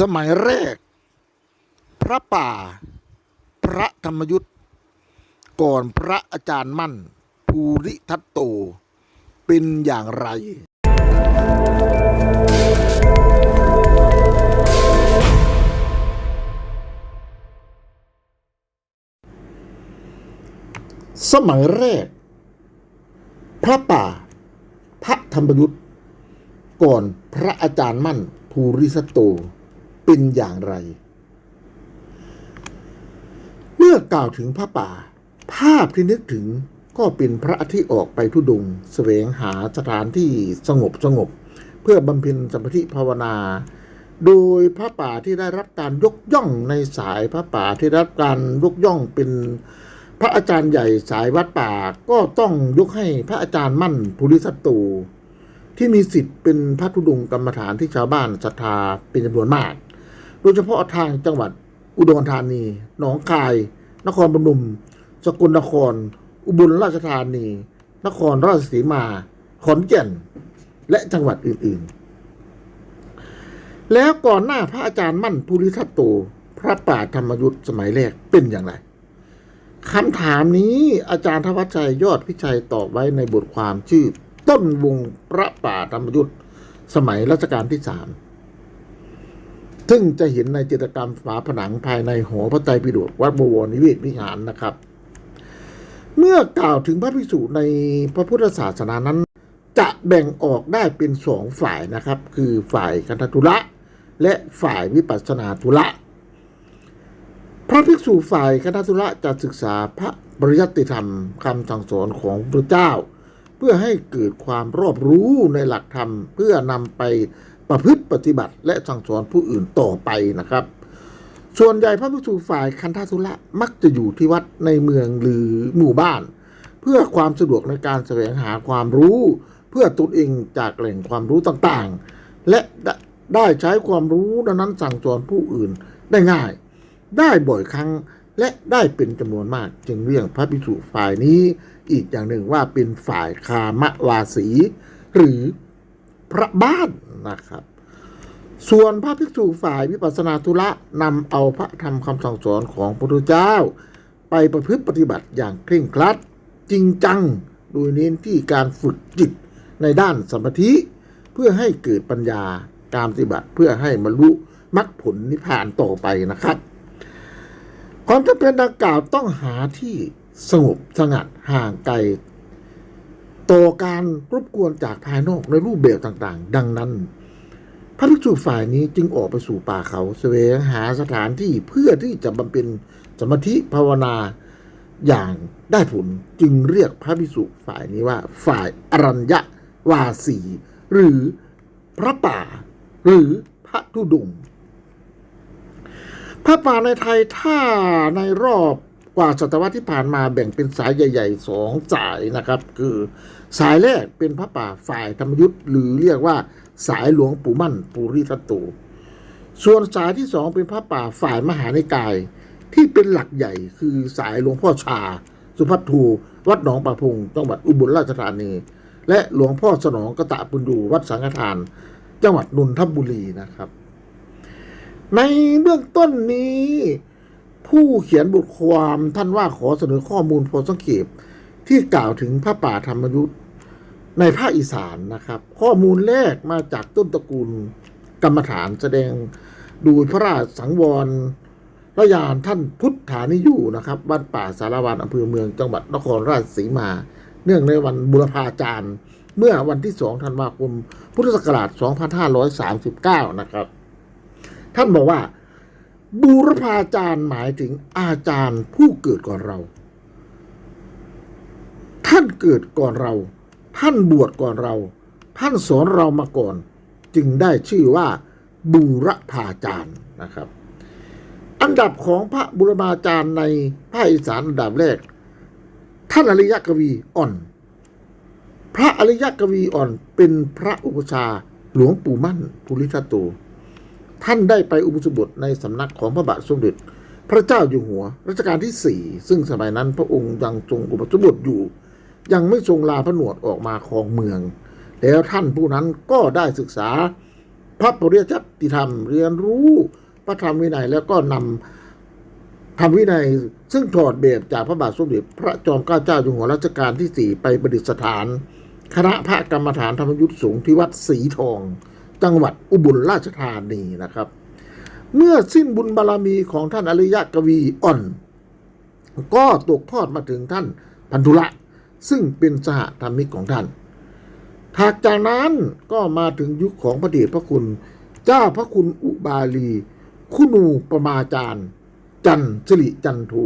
สมัยแรก พระป่า พระธรรมยุทธ์ก่อนพระอาจารย์มั่น ภูริทัตโต เป็นอย่างไรสมัยแรก พระป่า พระธรรมยุทธ์ก่อนพระอาจารย์มั่นภูริทัตโต เป็นอย่างไร เมื่อกล่าวถึงพระป่า ภาพที่นึกถึงก็เป็นพระที่ออกไปทุดงค์แสวงหาสถานที่สงบสงบ เพื่อบำเพ็ญสมาธิภาวนา โดยพระป่าที่ได้รับการยกย่องในสายพระป่าที่ได้รับการยกย่องเป็นพระอาจารย์ใหญ่สายวัดป่าก็ต้องยกให้พระอาจารย์มั่นภูริสัตโตที่มีสิทธิ์เป็นพระธุดงค์กรรมฐานที่ชาวบ้านศรัทธาเป็นจำนวนมาก โดยเฉพาะทางจังหวัดอุดรธานี หนองคาย นครพนมสกลนคร อุบลราชธานี นครราชสีมา ขอนแก่น และจังหวัดอื่น ๆ แล้วก่อนหน้าพระอาจารย์มั่นภูริทัตโต พระป่าธรรมยุทธ์สมัยแรกเป็นอย่างไรคำถามนี้อาจารย์ทวัชชัยยอดพิชัยตอบไว้ในบทความชื่อ ต้นวงพระป่าธรรมยุทธ์สมัยรัชกาลที่สาม ซึ่งจะเห็นในจิตรกรรมฝาผนังภายในหอพระไตรปิฎกวัดบวรนิเวศวิหารนะครับ เมื่อกล่าวถึงพระภิกษุในพระพุทธศาสนานั้น จะแบ่งออกได้เป็นสองฝ่ายนะครับ คือฝ่ายกันทธุระ และฝ่ายวิปัสสนาธุระพระภิกษุฝ่ายคณะธุระจะศึกษาพระปริยัติธรรมคำสั่งสอนของพระเจ้า เพื่อให้เกิดความรอบรู้ในหลักธรรมเพื่อนำไป ประพฤติปฏิบัติ และสั่งสอนผู้อื่นต่อไปนะครับ ส่วนใหญ่พระภิกษุฝ่ายคันธทุระมักจะอยู่ที่วัดในเมืองหรือหมู่บ้าน เพื่อความสะดวกในการแสวงหาความรู้ เพื่อตนเองจากแหล่งความรู้ต่างๆ และได้ใช้ความรู้นั้นสั่งสอนผู้อื่นได้ง่าย ได้บ่อยครั้งและได้เป็นจำนวนมาก จึงเรียกพระภิกษุฝ่ายนี้ อีกอย่างหนึ่งว่าเป็นฝ่ายคามวาสี หรือพระบ้าน นะครับ ส่วนพระภิกษุฝ่ายวิปัสสนาธุระนำเอาพระธรรมคำสั่งสอนของพระพุทธเจ้า ไปประพฤติปฏิบัติอย่างเคร่งครัด จริงจัง โดยเน้นที่การฝึกจิตในด้านสมาธิเพื่อให้เกิดปัญญาการปฏิบัติเพื่อให้บรรลุมรรคผลนิพพานต่อไปนะครับ ความจำเป็นดังกล่าวต้องหาที่สงบสงัดห่างไกล ต่อการรบกวนจากภายนอกในรูปแบบต่างๆ ดังนั้น พระภิกษุฝ่ายนี้จึงออกไปสู่ป่าเขาแสวงหาสถานที่เพื่อที่จะบำเพ็ญสมาธิภาวนาอย่างได้ผลจึงเรียกพระภิกษุฝ่ายนี้ว่า ฝ่ายอรัญญวาสี หรือพระป่า หรือพระธุดงพระป่าในไทยถ้าในรอบกว่าศตวรรษที่ผ่านมาแบ่งเป็นสายใหญ่ๆสองสายนะครับ คือ สายแรกเป็นพระป่าฝ่ายธรรมยุทธ์หรือเรียกว่าสายหลวงปู่มั่นปูริทัตโตส่วนสายที่สองเป็นพระป่าฝ่ายมหานิกาย ที่เป็นหลักใหญ่คือสายหลวงพ่อชา สุพัทธูวัดหนองปะพงจังหวัดอุบลราชธานี และหลวงพ่อสนองกะตะปุญญูวัดสังฆทาน จังหวัดนนทบุรีนะครับ ในเบื้องต้นนี้ ผู้เขียนบทความท่านว่าขอเสนอข้อมูลพอสังเขป ที่กล่าวถึงพระป่าธรรมยุทธ์ในภาคอีสานนะครับ ข้อมูลแรกมาจากต้นตระกูลกรรมฐานแสดงดูพระราชสังวรระยานท่านพุทธานิยุนะครับบ้านป่าสารวันอำเภอเมืองจังหวัดนครราชสีมา เนื่องในวันบุรพาจารย์ เมื่อวันที่ 2 ธันวาคม พุทธศักราช 2539 นะครับ ท่านบอกว่าบูรพาจารย์หมายถึงอาจารย์ผู้เกิดก่อนเราานเกิดก่อนเรา ท่านบวชก่อนเรา ท่านสอนเรามาก่อน จึงได้ชื่อว่า บูรพาจารย์นะครับ อันดับของพระบุรพาจารย์ในภาคอีสานอันดับแรก ท่านอริยกวีอ่อน พระอริยกวีอ่อนเป็นพระอุปชาหลวงปู่มั่นภูริทัตโตท่านได้ไปอุปสมบทในสำนักของพระบาทสมเด็จพระเจ้าอยู่หัวรัชกาลที่สี่ซึ่งสมัยนั้นพระองค์ยังทรงอุปสมบทอยู่ ยังไม่ทรงลาพระหนวดออกมาครองเมือง แล้วท่านผู้นั้นก็ได้ศึกษา พระปริยัติธรรมเรียนรู้พระธรรมวินัยแล้วก็นำธรรมวินัย ซึ่งถอดแบบจากพระบาทสมเด็จพระจอมเกล้าเจ้าอยู่หัวรัชกาลที่4ไปประดิษฐาน คณะพระกรรมฐานธรรมยุทธสูงที่วัดสีทอง จังหวัดอุบลราชธานีนะครับ เมื่อสิ้นบุญบารรมีของท่านอริยะกวีอ่อน ก็ตกทอดมาถึงท่านพันธุละ ซึ่งเป็นสหธรรมิกของท่านถักจากนั้นก็มาถึงยุคของพระเดชพระคุณ เจ้าพระคุณอุบาลี คุณูประมาจารย์ จันสิริจันทู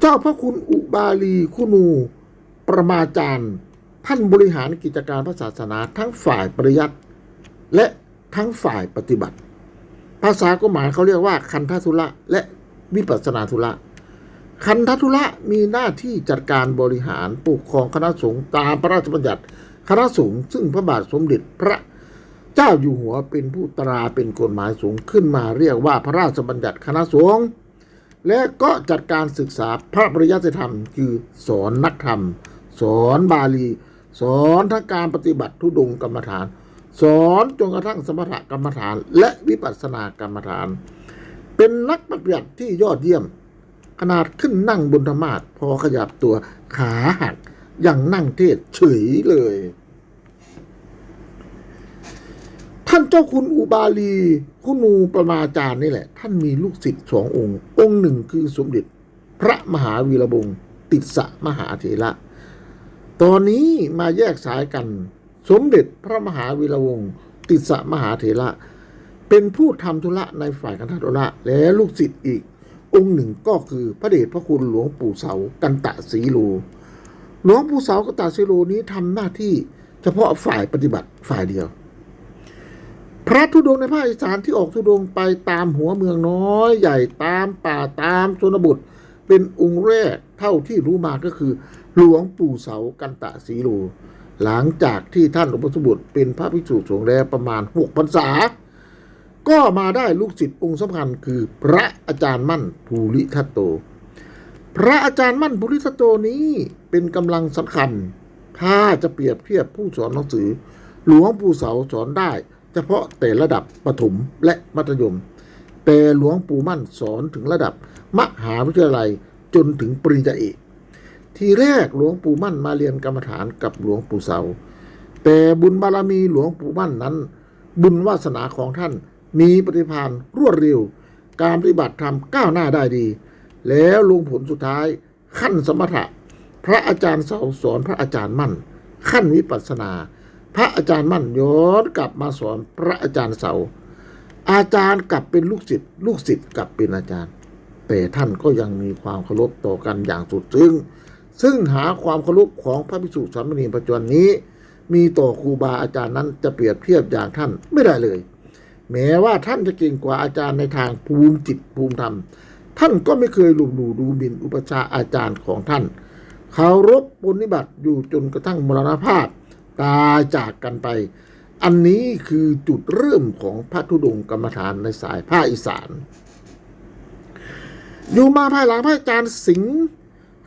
เจ้าพระคุณอุบาลี คุณูประมาจารย์ท่านบริหารกิจการพระศาสนาทั้งฝ่ายปริยัติและทั้งฝ่ายปฏิบัติ ภาษาก็หมายเขาเรียกว่าคันธทุระและวิปัสนาธุระ คันธทุระมีหน้าที่จัดการบริหารปกครองคณะสงฆ์ตามพระราชบัญญัติคณะสงฆ์ซึ่งพระบาทสมเด็จพระเจ้าอยู่หัวเป็นผู้ตราเป็นกฎหมายสูงขึ้นมาเรียกว่าพระราชบัญญัติคณะสงฆ์และก็จัดการศึกษาพระปริยัติธรรม คือสอนนักธรรม สอนบาลี สอนทั้งการปฏิบัติทุดงกรรมฐาน สอนจนกระทั่งสมถกรรมฐาน และวิปัสสนากรรมฐาน เป็นนักปฏิบัติที่ยอดเยี่ยม ขนาดขึ้นนั่งบนธรรมาทพอขยับตัวขาหักอย่างนั่งเทศเฉยเลย ท่านเจ้าคุณอุบาลีคุณูประมาจารย์นี่แหละ ท่านมีลูกศิษย์สององค์ องค์หนึ่งคือสมเด็จ พระมหาวีระบงศ์ติดสะมหาเถระตอนนี้มาแยกสายกัน สมเด็จพระมหาวีระวงศ์ติสะมหาเถระเป็นผู้ทำธุระในฝ่ายกันทธุระและลูกศิษย์อีก องค์หนึ่งก็คือพระเดชพระคุณหลวงปู่เสากันตะสีโลหลวงปู่เสากันตะสีโลนี้ทำหน้าที่เฉพาะฝ่ายปฏิบัติฝ่ายเดียว พระธุดงในภาคอีสานที่ออกธุดงไปตามหัวเมืองน้อย ใหญ่ตามป่าตามชนบทเป็นองค์แรกเท่าที่รู้มาก็คือ หลวงปู่เสากันตะสีโลหลังจากที่ท่านอุปสมบทเป็นพระภิกษุสงฆ์แล้วประมาณหกพรรษา ก็มาได้ลูกศิษย์องค์สำคัญคือพระอาจารย์มั่นภูริทัตโต พระอาจารย์มั่นภูริทัตโตนี้เป็นกำลังสำคัญ ถ้าจะเปรียบเทียบผู้สอนหนังสือ หลวงปู่เสาสอนได้ เฉพาะแต่ระดับประถมและมัธยม แต่หลวงปู่มั่นสอนถึงระดับมหาวิทยาลัยจนถึงปริญญาเอกทีแรกหลวงปู่มั่นมาเรียนกรรมฐานกับหลวงปู่เสา แต่บุญบารมีหลวงปู่มั่นนั้น บุญวาสนาของท่าน มีปฏิภาณรวดเร็ว การปฏิบัติธรรมก้าวหน้าได้ดี แล้วลงผลสุดท้ายขั้นสมถะ พระอาจารย์เสาสอนพระอาจารย์มั่น ขั้นวิปัสสนา พระอาจารย์มั่นย้อนกลับมาสอนพระอาจารย์เสา อาจารย์กลับเป็นลูกศิษย์ลูกศิษย์กลับเป็นอาจารย์ แต่ท่านก็ยังมีความเคารพต่อกันอย่างสุดซึ้งซึ่งหาความเคารพของพระภิกษุสามเณรปัจจุบันนี้ มีต่อครูบาอาจารย์นั้นจะเปรียบเทียบอย่างท่านไม่ได้เลย แม้ว่าท่านจะเก่งกว่าอาจารย์ในทางภูมิจิตภูมิธรรม ท่านก็ไม่เคยหลุมหลู่ดูหมิ่นอุปชาอาจารย์ของท่านเคารพปฏิบัติอยู่จนกระทั่งมรณภาพตายจากกันไป อันนี้คือจุดเริ่มของพระธุดงค์กรรมฐานในสายภาคอีสาน อยู่มาภายหลังพระอาจารย์สิงห์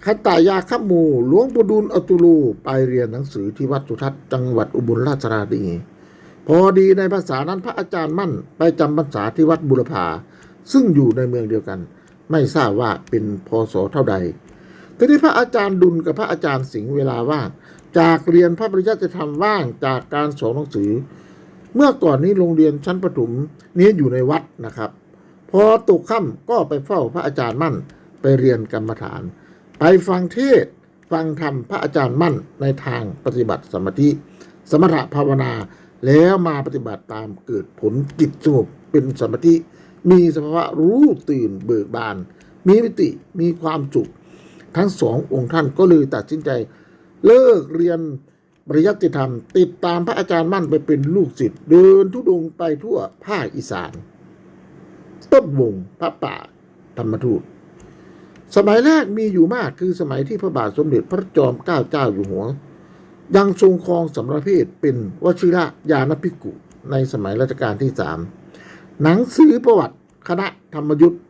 คันตายาคับหมูหลวงปู่ดูลอตุลูไปเรียนหนังสือที่วัดสุทัศน์จังหวัดอุบลราชธานี พอดีในภาษานั้นพระอาจารย์มั่นไปจำพรรษาที่วัดบุรพาซึ่งอยู่ในเมืองเดียวกัน ไม่ทราบว่าเป็นพศเท่าใดทีนี้พระอาจารย์ดุลกับพระอาจารย์สิงห์เวลาว่างจากเรียนพระปริยัติธรรมว่างจากการสอนหนังสือ เมื่อก่อนนี้โรงเรียนชั้นประถมนี้อยู่ในวัดนะครับ พอตกค่ำก็ไปเฝ้าพระอาจารย์มั่นไปเรียนกรรมฐาน ไปฟังเทศฟังธรรมพระอาจารย์มั่นในทางปฏิบัติสมาธิ สมถะภาวนา แล้วมาปฏิบัติตามเกิดผลจิตสงบเป็นสมาธิมีสภาวะรู้ตื่นเบิกบาน มีมิติมีความสุขทั้งสององค์ท่านก็เลยตัดสินใจ เลิกเรียนปริยัติธรรม ติดตามพระอาจารย์มั่นไปเป็นลูกศิษย์เดินทุดงค์ไปทั่วภาคอีสาน ต้นวงพระป่าธรรมทูตสมัยแรกมีอยู่มากคือสมัยที่พระบาทสมเด็จพระจอมเกล้าเจ้าอยู่หัว ยังทรงครองสำรเพศเป็นวชิระยานพิกุในสมัยรัชกาลที่สามหนังสือประวัติคณะธรรมยุทธ์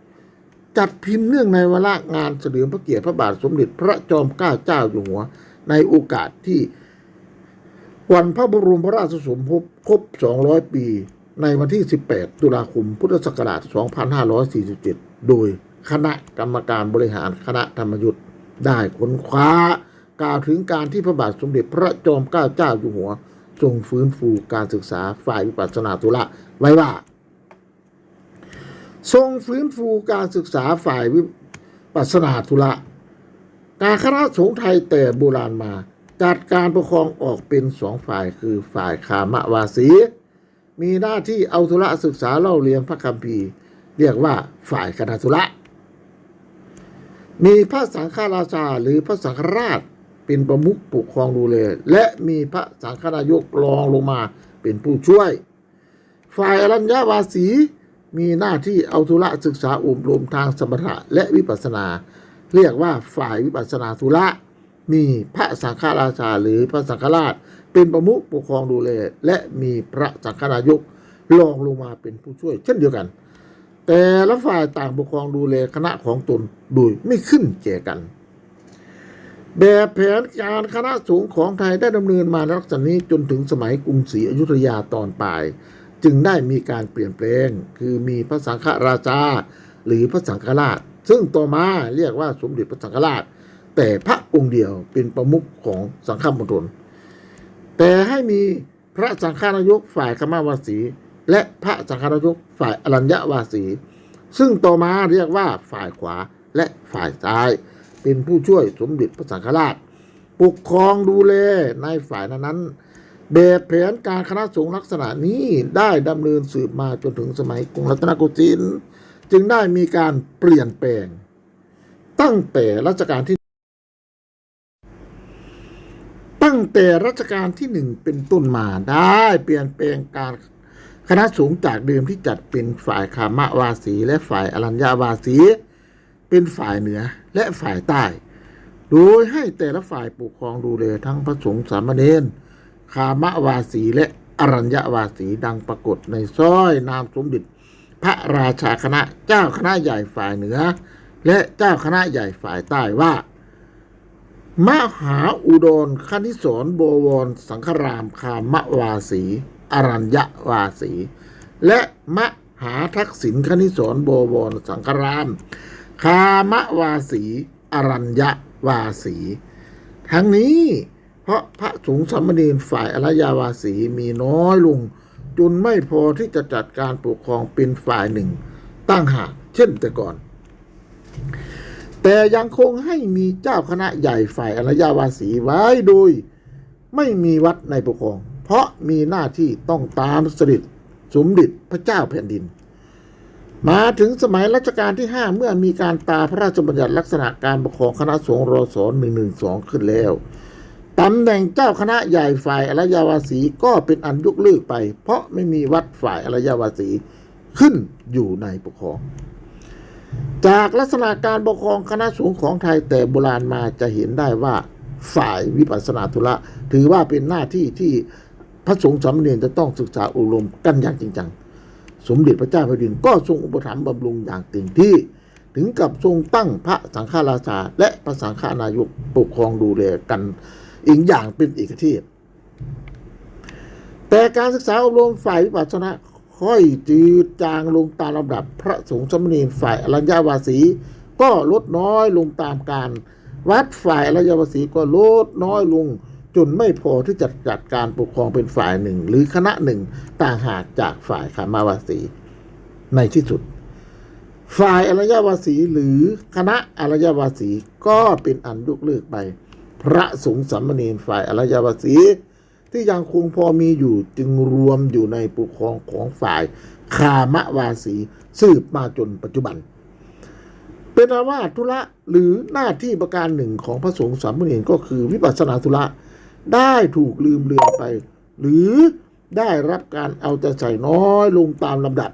จัดพิมพ์เนื่องในวาระงานเฉลิมพระเกียรติพระบาทสมเด็จพระจอมเกล้าเจ้าอยู่หัว ในโอกาสที่วันพระบรมราชสมภพครบ 200 ปี ในวันที่ 18 ตุลาคม พุทธศักราช 2547 โดยคณะกรรมการบริหารคณะธรรมยุทธ์ได้ค้นคว้า กล่าวถึงการที่พระบาทสมเด็จพระจอมเกล้าเจ้าอยู่หัว ทรงฟื้นฟูการศึกษาฝ่ายวิปัสสนาธุระไว้ว่า ทรงฟื้นฟูการศึกษาฝ่ายวิปัสสนาธุระการคณะสงฆ์ไทยแต่โบราณมาจัดการปกครองออกเป็นสองฝ่ายคือฝ่ายคามวาสี มีหน้าที่เอาธุระศึกษาเล่าเรียนพระคัมภีร์ เรียกว่าฝ่ายคณะธุระมีพระสังฆราชาหรือพระสังฆราช เป็นประมุขปกครองดูแลและมีพระสังฆนายกรองลงมาเป็นผู้ช่วย ฝ่ายอรัญญาวาสีมีหน้าที่เอาธุระศึกษาอบรมทางสมถะและวิปัสนา เรียกว่าฝ่ายวิปัสสนาธุระ มีพระสังฆราชาหรือพระสังฆราช เป็นประมุขปกครองดูแลและมีพระสังฆนายกรองลงมาเป็นผู้ช่วย เช่นเดียวกัน แต่ละฝ่ายต่างปกครองดูแลคณะของตนโดยไม่ขึ้นแก่กัน แบบแผนการคณะสงฆ์ของไทยได้ดำเนินมาในลักษณะนี้จนถึงสมัยกรุงศรีอยุธยาตอนปลาย จึงได้มีการเปลี่ยนแปลง คือมีพระสังฆราชา หรือพระสังฆราช ซึ่งต่อมาเรียกว่าสมเด็จพระสังฆราช แต่พระองค์เดียวเป็นประมุขของสังฆมณฑลแต่ให้มีพระสังฆนายกฝ่ายคมาวาสี และพระสังฆนายกฝ่ายอรัญญวาสี ซึ่งต่อมาเรียกว่าฝ่ายขวาและฝ่ายซ้าย เป็นผู้ช่วยสมเด็จพระสังฆราช ปกครองดูแลในฝ่ายนั้นๆแบบแผนการคณะสงฆ์ลักษณะนี้ได้ดำเนินสืบมาจนถึงสมัยกรุงรัตนโกสินทร์จึงได้มีการเปลี่ยนแปลง ตั้งแต่รัชกาลที่ ตั้งแต่รัชกาลที่หนึ่งเป็นต้นมาได้เปลี่ยนแปลงการคณะสงฆ์จากเดิมที่จัดเป็นฝ่ายคามวาสีและฝ่ายอรัญญาวาสี เป็นฝ่ายเหนือและฝ่ายใต้ โดยให้แต่ละฝ่ายปกครองดูแลทั้งพระสงฆ์สามเณรคามวาสีและอรัญญวาสีดังปรากฏในสร้อยนามสมเด็จพระราชาคณะเจ้าคณะใหญ่ฝ่ายเหนือ และเจ้าคณะใหญ่ฝ่ายใต้ว่ามหาอุดรคณิสรบวร สังฆรามคามวาสี อรัญญวาสี และมหาทักษิณคณิสรบวร สังฆราม คามวาสี อรัญญวาสี ทั้งนี้ เพราะพระสงฆ์สามเณรฝ่ายอรัญญาวาสีมีน้อยลงจนไม่พอที่จะจัดการปกครองเป็นฝ่ายหนึ่ง ตั้งหากเช่นแต่ก่อน แต่ยังคงให้มีเจ้าคณะใหญ่ฝ่ายอรยาวาสีไว้โดย ไม่มีวัดในปกครอง เพราะมีหน้าที่ต้องตามสด็จสมด็จพระเจ้าแผ่นดิน มาถึงสมัยรัชกาลที่ 5 เมื่อมีการตาพระราชบัญญัติลักษณะการปกครองคณะสงฆ์รศ112 ขึ้นแล้วตำแหน่งเจ้าคณะใหญ่ฝ่ายอรยาวาสีก็เป็นอันยกลิกไป เพราะไม่มีวัดฝ่ายอรยาวาสีขึ้นอยู่ในปกครอง จากลักษณะการปกครองคณะสงฆ์ของไทยแต่โบราณมาจะเห็นได้ว่าฝ่ายวิปัสสนาธุระ ถือว่าเป็นหน้าที่ที่พระสงฆ์สามเณรจะต้องศึกษาอบรมกันอย่างจริงจัง สมเด็จพระเจ้าแผ่นดินก็ทรงอุปถัมภ์บำรุงอย่างเต็มที่ ถึงกับทรงตั้งพระสังฆราชา และพระสังฆานายกปกครองดูแลกันอีกอย่างเป็นเอกเทศ แต่การศึกษาอบรมฝ่ายวิปัสสนาค่อยจืดจางลงตามลำดับพระสงฆ์สมณรฝ่ายอรัญญาวาสี ก็ลดน้อยลงตามการ วัดฝ่ายอรัญญาวาสีก็ลดน้อยลง จนไม่พอที่จะจัดการปกครองเป็นฝ่ายหนึ่ง หรือคณะหนึ่งต่างหากจากฝ่ายขามาวาสีในที่สุด ฝ่ายอรัญญาวาสีหรือคณะอรัญญาวาสีก็เป็นอันยกเลิกไป พระสงฆ์สามเณรฝ่ายอรัญญาวาสีที่ยังคงพอมีอยู่จึงรวมอยู่ในปกครองของฝ่ายคามวาสีสืบมาจนปัจจุบัน เป็นอาว่าธุระหรือหน้าที่ประการหนึ่งของพระสงฆ์สามเณรก็คือวิปัสสนาธุระ ได้ถูกลืมเลือนไป หรือได้รับการเอาใจใส่น้อยลงตามลำดับ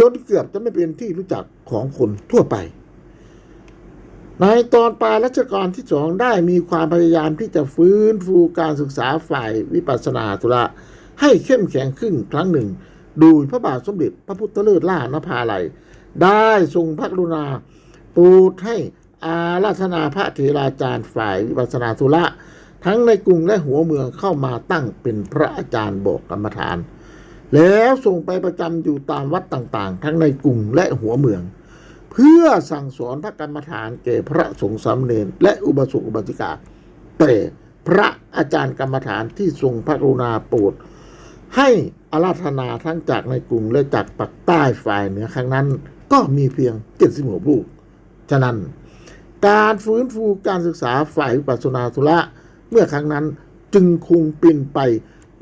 จนเกือบจะไม่เป็นที่รู้จักของคนทั่วไป ในตอนปลายรัชกาลที่สองได้มีความพยายามที่จะฟื้นฟูการศึกษาฝ่ายวิปัสสนาธุระให้เข้มแข็งขึ้นครั้งหนึ่ง โดยพระบาทสมเด็จพระพุทธเลิศล่านภาลัย ได้ทรงพระกรุณาโปรดให้ อาราธนาพระเถราจารย์ฝ่ายวิปัสนาธุระทั้งในกรุงและหัวเมืองเข้ามาตั้งเป็นพระอาจารย์บอกกรรมฐาน แล้วส่งไปประจำอยู่ตามวัดต่างๆ ทั้งในกรุงและหัวเมือง เพื่อสั่งสอนพระกรรมฐานแก่พระสงฆ์สามเณรและอุบาสกอุบาสิกาแต่พระอาจารย์กรรมฐานที่ทรงพระกรุณาโปรดให้อาราธนาทั้งจากในกรุงและจากปักใต้ฝ่ายเหนือครั้งนั้น ก็มีเพียงเจ็ดสิบหกรูปฉะนั้น การฟื้นฟูการศึกษาฝ่ายวิปัสสนาธุระ เมื่อครั้งนั้นจึงคงเป็นไป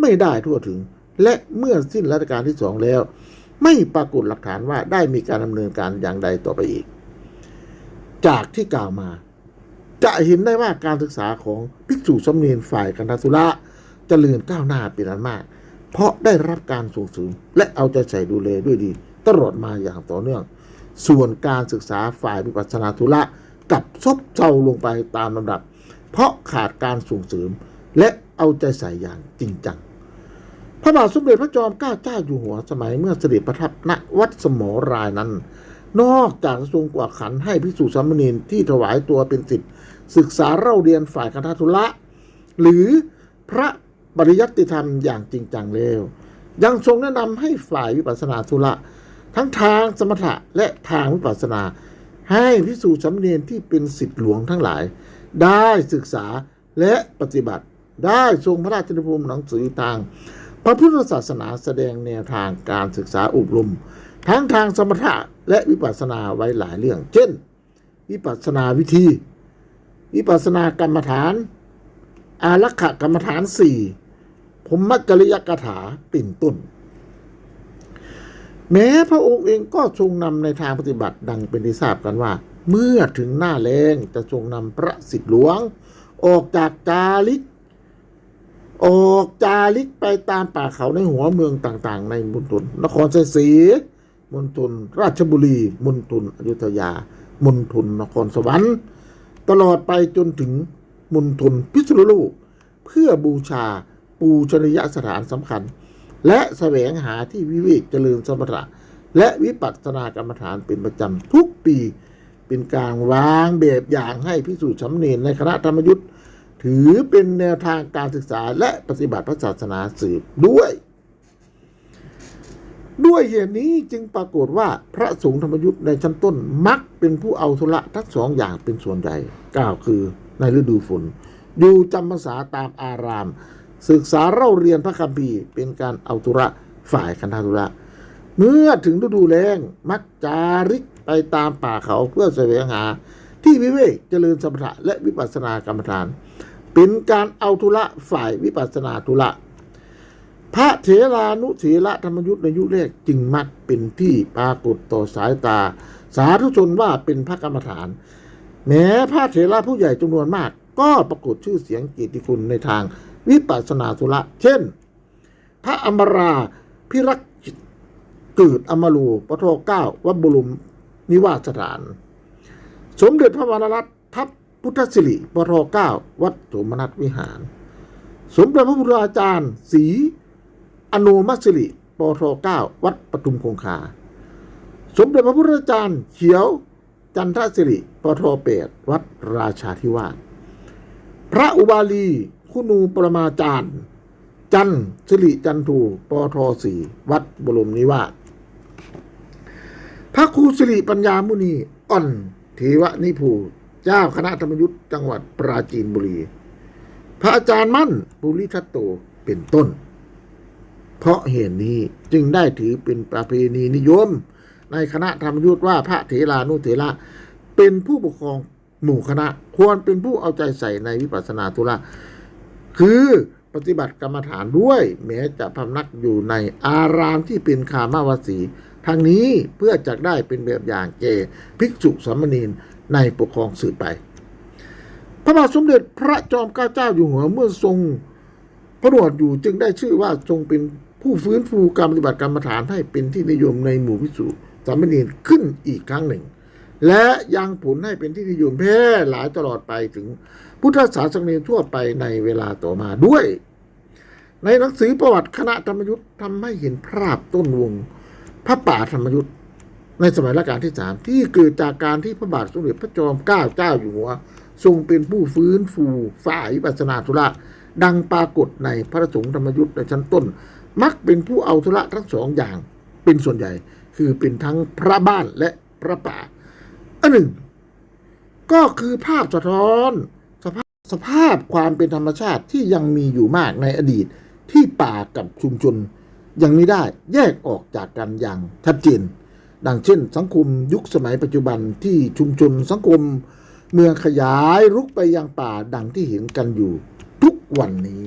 ไม่ได้ทั่วถึง และเมื่อสิ้นรัชกาลที่สองแล้ว ไม่ปรากฏหลักฐานว่าได้มีการดำเนินการอย่างใดต่อไปอีก จากที่กล่าวมา จะเห็นได้ว่าการศึกษาของภิกษุสมเนียนฝ่ายกันทุระจเจริญก้าวหน้าเป็นอันมาก เพราะได้รับการส่งเสริมและเอาใจใส่ดูแลด้วยดี ตลอดมาอย่างต่อเนื่อง ส่วนการศึกษาฝ่ายวิปัสสนาธุระ กับซบเซาลงไปตามลำดับ เพราะขาดการส่งเสริม และเอาใจใส่อย่างจริงจัง พระบาทสมเด็จพระจอมเกล้าเจ้าอยู่หัวสมัยเมื่อเสด็จประทับณวัดสมรายนั้น นอกจากทรงกวาขันให้พิสูจน์สามเณรที่ถวายตัวเป็นศิษย์ศึกษาเล่าเรียนฝ่ายคณะธุระ หรือพระปริยัติธรรมอย่างจริงจังแล้ว ยังทรงแนะนำให้ฝ่ายวิปัสสนาธุระ ทั้งทางสมถะและทางวิปัสสนา ให้พิสูจน์สำเนียนที่เป็นสิทธิหลวงทั้งหลาย ได้ศึกษาและปฏิบัติ ได้ทรงพระราชนิพนธ์หนังสือทาง พระพุทธศาสนาแสดงแนวทางการศึกษาอบรม ทั้งทางสมถะและวิปัสสนาไว้หลายเรื่อง เช่น วิปัสสนาวิธี วิปัสสนากรรมฐาน อารักขกรรมฐานสี่ผมมัจจริยกถาปิ่นต้น แม้พระองค์เองก็ทรงนำในทางปฏิบัติดังเป็นที่ทราบกันว่า เมื่อถึงหน้าแรงจะทรงนำพระสิทธิหลวง ออกจากจาริก ออกจาริกไปตามป่าเขาในหัวเมืองต่างๆ ในมณฑลนครชัยศรีมณฑลราชบุรีมณฑลอยุธยามณฑลนครสวรรค์ ตลอดไปจนถึงมณฑลพิษณุโลก เพื่อบูชาปูชนียสถานสำคัญ และแสวงหาที่วิเวกเจริญสมถะและวิปัสสนากรรมฐานเป็นประจำทุกปี เป็นการวางแบบอย่างให้พิสูจน์สำเนียนในคณะธรรมยุทธ์ถือเป็นแนวทางการศึกษาและปฏิบัติพระศาสนาสืบด้วย ด้วยเหตุนี้จึงปรากฏว่าพระสงฆ์ธรรมยุทธ์ในชั้นต้นมักเป็นผู้เอาธุระทั้งสองอย่างเป็นส่วนใหญ่กล่าวคือในฤดูฝนอยู่จำพรรษาตามอาราม ศึกษาเล่าเรียนพระคัมภีร์ เป็นการเอาธุระฝ่ายคันธธุระ เมื่อถึงฤดูแล้งมักจาริกไปตามป่าเขาเพื่อแสวงหา ที่วิเวกเจริญสมถะและวิปัสสนากรรมฐาน เป็นการเอาธุระฝ่ายวิปัสสนาธุระพระเถรานุเถระธรรมยุทธ์ในยุคแรกจึงมักเป็นที่ปรากฏต่อสายตา สาธุชนว่าเป็นพระกรรมฐาน แม้พระเถระผู้ใหญ่จำนวนมาก ก็ปรากฏชื่อเสียงเกียรติคุณในทาง วิปัสนาธุระ เช่น พระอมราพิรักเกิดอมรูปทเก้าวัดบุรุมนิวาสถาน สมเด็จพระวรรัตน์ทัพพุทธสิริปทเก้าวัดโสมนัสวิหาร สมเด็จพระพุทธาจารย์ศรีอนุมัสิริปทเก้าวัดปทุมคงคา สมเด็จพระพุทธาจารย์เขียวจันทสิริปทเปดวัดราชาธิวาสพระอุบาลี คุณูปรมาจารย์ จันสิริจันทูปทสี่วัดบรมนิวาสพระครูสิริปัญญามุนีอ่อนเทวนิภูเจ้าคณะธรรมยุทธ์จังหวัดปราจีนบุรี พระอาจารย์มั่นปุริทัตโตเป็นต้น เพราะเหตุนี้จึงได้ถือเป็นประเพณีนิยม ในคณะธรรมยุทธ์ว่าพระเถรานุเถระเป็นผู้ปกครองหมู่คณะ ควรเป็นผู้เอาใจใส่ในวิปัสสนาธุระ คือปฏิบัติกรรมฐานด้วย แม้จะพำนักอยู่ในอารามที่เป็นคามาวสีทางนี้เพื่อจะได้เป็นแบบอย่างแก่ภิกษุสามเณรในปกครองสืบไป พระบาทสมเด็จพระจอมเกล้าเจ้าอยู่หัวเมื่อทรงพระนวดอยู่จึงได้ชื่อว่าทรงเป็นผู้ฟื้นฟูการปฏิบัติกรรมฐานให้เป็นที่นิยมในหมู่ภิกษุสามเณรขึ้นอีกครั้งหนึ่ง และยังผลให้เป็นที่นิยมแพร่หลายตลอดไปถึงพุทธศาสนิกทั่วไปในเวลาต่อมาด้วย ในหนังสือประวัติคณะธรรมยุทธ์ทำให้เห็นภาพต้นวงพระป่าธรรมยุทธ์ในสมัยรัชกาลที่สามที่เกิดจากการที่พระบาทสมเด็จพระจอมเกล้าเจ้าอยู่หัว ทรงเป็นผู้ฟื้นฟูฝ่ายปัสนาธุระดังปรากฏในพระสงฆ์ธรรมยุทธ์ในชั้นต้น มักเป็นผู้เอาธุระทั้งสองอย่างเป็นส่วนใหญ่ คือเป็นทั้งพระบ้านและพระป่า อันหนึ่ง ก็คือภาพสะท้อนสภาพสภาพความเป็นธรรมชาติที่ยังมีอยู่มากในอดีตที่ป่ากับชุมชนยังไม่ได้แยกออกจากกันอย่างชัดเจนดังเช่น สังคมยุคสมัยปัจจุบันที่ชุมชนสังคม เมื่อขยายรุกไปยังป่าดังที่เห็นกันอยู่ทุกวันนี้